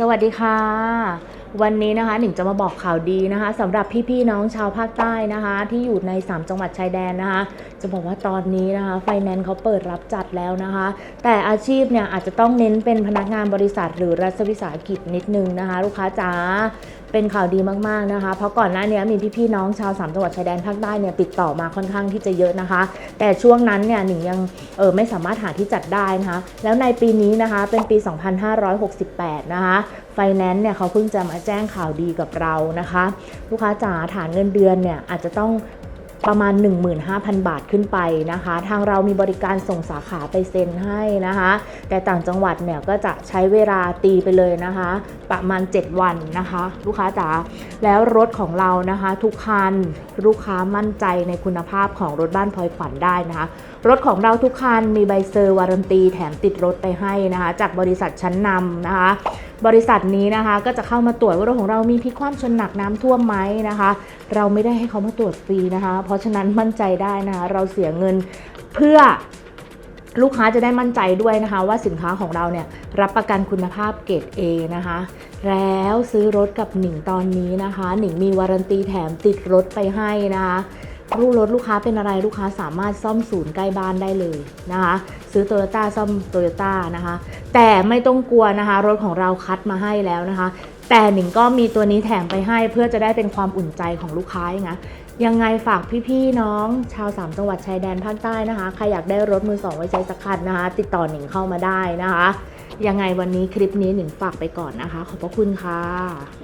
สวัสดีค่ะ วันนี้นะคะหนิงจะมาบอกข่าวดีนะคะสำหรับพี่ๆน้องชาวภาคใต้นะคะ ที่อยู่ใน 3 จังหวัดชายแดนนะคะ จะบอกว่าตอนนี้นะคะไฟแนนซ์เขาเปิดรับจัดแล้วนะคะ แต่อาชีพเนี่ยอาจจะต้องเน้นเป็นพนักงานบริษัทหรือรัฐวิสาหกิจนิดนึงนะคะ ลูกค้าจ๋า เป็นข่าวดีมากๆนะคะ เพราะก่อนหน้านี้มีพี่ๆน้องชาว3จังหวัดชายแดนภาคใต้เนี่ยติดต่อมาค่อนข้างที่จะเยอะนะคะ แต่ช่วงนั้นเนี่ยหนิงยังเออไม่สามารถหาที่จัดได้นะคะ แล้วในปีนี้นะคะเป็นปี 2568 นะคะไฟแนนซ์เนี่ยเขาเพิ่งจะมาแจ้งข่าวดีกับเรานะคะ ลูกค้าจ๋าฐานเงินเดือนเนี่ยอาจจะต้อง ประมาณ 15,000 บาทขึ้นไปนะคะ ทางเรามีบริการส่งสาขาไปเซ็นให้นะคะ แต่ต่างจังหวัดเนี่ยก็จะใช้เวลาตีไปเลยนะคะ ประมาณ 7 วันนะคะ ลูกค้าจ๋าแล้วรถของเรานะคะ ทุกคันลูกค้ามั่นใจในคุณภาพของรถบ้านพลอยขวัญได้นะคะ รถของเราทุกคันมีใบเซอร์วารันตีแถมติดรถไปให้นะคะ จากบริษัทชั้นนำนะคะ บริษัทนี้นะคะ ก็จะเข้ามาตรวจว่ารถของเรามีพิกคว่ำชนหนักน้ำท่วมไหมนะคะ เราไม่ได้ให้เขามาตรวจฟรีนะคะ เพราะฉะนั้นมั่นใจได้นะคะ เราเสียเงินเพื่อลูกค้าจะได้มั่นใจด้วยนะคะ ว่าสินค้าของเราเนี่ยรับประกันคุณภาพเกรด A นะคะ แล้วซื้อรถกับหนิงตอนนี้นะคะ หนิงมีวารันตีแถมติดรถไปให้นะคะ รูปรถลูกค้าเป็นอะไรลูกค้าสามารถซ่อมศูนย์ใกล้บ้านได้เลยนะคะ ซื้อโตโยต้าซ่อมโตโยต้านะคะ แต่ไม่ต้องกลัวนะคะ รถของเราคัดมาให้แล้วนะคะ แต่หนิงก็มีตัวนี้แถมไปให้เพื่อจะได้เป็นความอุ่นใจของลูกค้าอย่างนะยังไงฝากพี่ๆน้องชาวสามจังหวัดชายแดนภาคใต้นะคะใครอยากได้รถมือสองไว้ใช้สักคันนะคะ ติดต่อหนิงเข้ามาได้นะคะ ยังไงวันนี้คลิปนี้หนิงฝากไปก่อนนะคะ ขอบพระคุณค่ะ